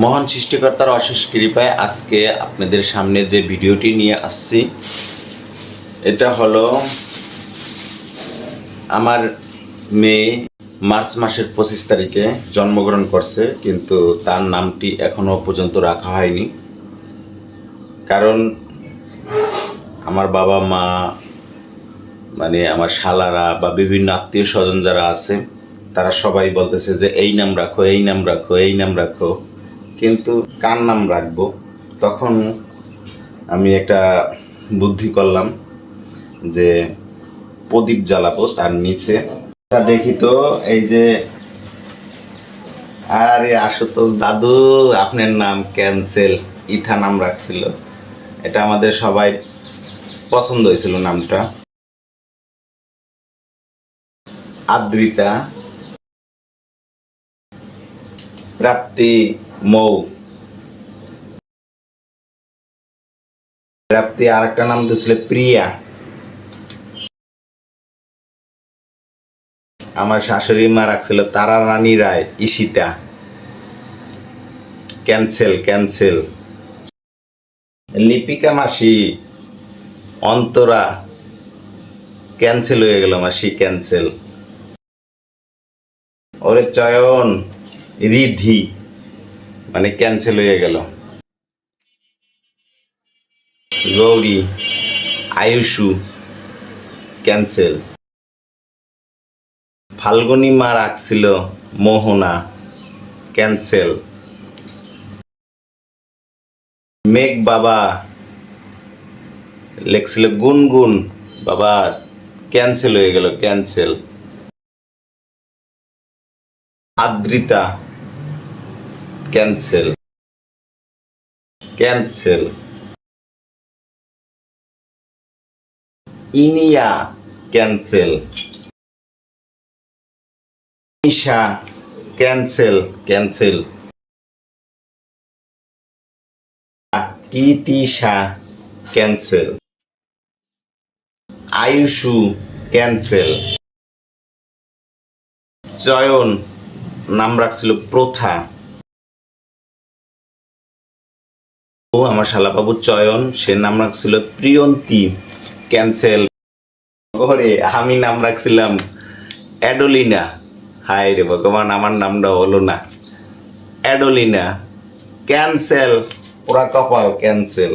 মহান সৃষ্টিকর্তার অশেষ কৃপায় আজকে আপনাদের সামনে যে ভিডিওটি নিয়ে আসছি, এটা হলো আমার মেয়ে মার্চ মাসের পঁচিশ তারিখে জন্মগ্রহণ করছে, কিন্তু তার নামটি এখনও পর্যন্ত রাখা হয়নি। কারণ আমার বাবা মা মানে আমার শালারা বা বিভিন্ন আত্মীয় স্বজন যারা আছে, তারা সবাই বলতেছে যে, এই নাম রাখো, এই নাম রাখো, এই নাম রাখো। কিন্তু কার নাম রাখব? তখন আমি একটা বুদ্ধি করলাম যে প্রদীপ জ্বালাবো তার নিচে। দেখি তো, এই যে, আরে আশুতোষ দাদু, আপনার নাম ক্যান্সেল, ইথা নাম রাখছিল। এটা আমাদের সবাই পছন্দ হয়েছিল নামটা। আদ্রিতা, প্রাপ্তি মৌ। প্রাপ্তি আর একটা নাম দিয়েছিল, প্রিয়া। আমার শাশুড়ি মা রাখছিল তারা রানী রায়, ঈশিতা। Cancel cancel. লিপিকা মাসি, অন্তরা। ক্যান্সেল হয়ে গেল মাসি, ক্যান্সেল। ওরে চয়ন, রিধি। মানে ক্যান্সেল হয়ে গেল। গৌরী, আয়ুষু ক্যান্সেল ফাল্গুনি মা রাখছিল মোহনা ক্যান্সেল মেঘ বাবা লেখছিল গুনগুন, বাবা ক্যান্সেল হয়ে গেল cancel Adrita cancel. Cancel. Iniya cancel. Isha cancel. Cancel. Titisha cancel. Ayushu cancel. Chayan, নাম রাখছিল প্রথা। আমার শালাবাবু চয়ন। সে নাম রাখছিল প্রিয়ন্তী। ক্যান্সেল ওরে, আমি নাম রাখছিলাম অ্যাডোলিনা। হায় রে ভগবান, আমার নামটা হলো না। অ্যাডোলিনা। ক্যান্সেল ওরা কপাল ক্যান্সেল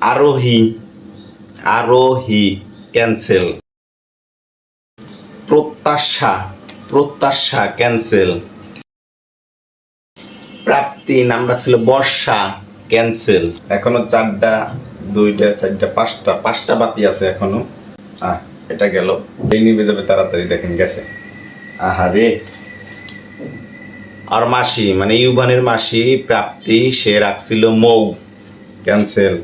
আরোহী। আরোহী। ক্যান্সেল প্রত্যাশা। প্রত্যাশা ক্যান্সেল প্রাপ্তি। নাম রাখছিল বর্ষা ক্যান্সেল এখনও চারটা, দুইটা, চারটা, পাঁচটা পাঁচটা বাতি আছে এখনও। আহ, এটা গেল। এই নিবে যাবে তাড়াতাড়ি, দেখেন গেছে। আহারে আর মাসি মানে ইউবানের মাসি, প্রাপ্তি, সে রাখছিল মৌ। ক্যান্সেল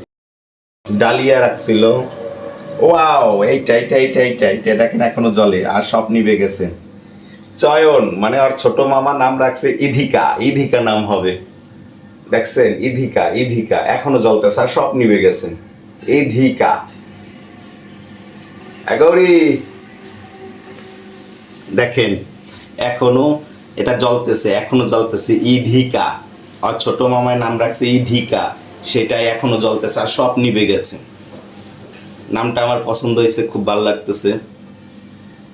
ডালিয়া রাখছিল। ওয়াও, এইটা এইটা এইটা এইটা এইটা, দেখেন এখনও জলে আর সব নিবে গেছে। চয়ন মানে আর ছোট মামা নাম রাখছে ইধিকা। ইধিকা নাম হবে। দেখছেন, ইধিকা ইধিকা, এখনও জ্বলতেছে আর সব নিবে গেছে। ইধিকা। এগৌরি। দেখেন, এখনও এটা জ্বলতেছে, এখনও জ্বলতেছে ইধিকা। আর ছোট মামায় নাম রাখছে ইধিকা। সেটাই এখনও জ্বলতেছে আর সব নিবে গেছে। নামটা আমার পছন্দ হয়েছে, খুব ভালো লাগতেছে।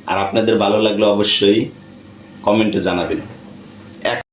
আর আপনাদের ভালো লাগলে অবশ্যই কমেন্টে জানাবেন।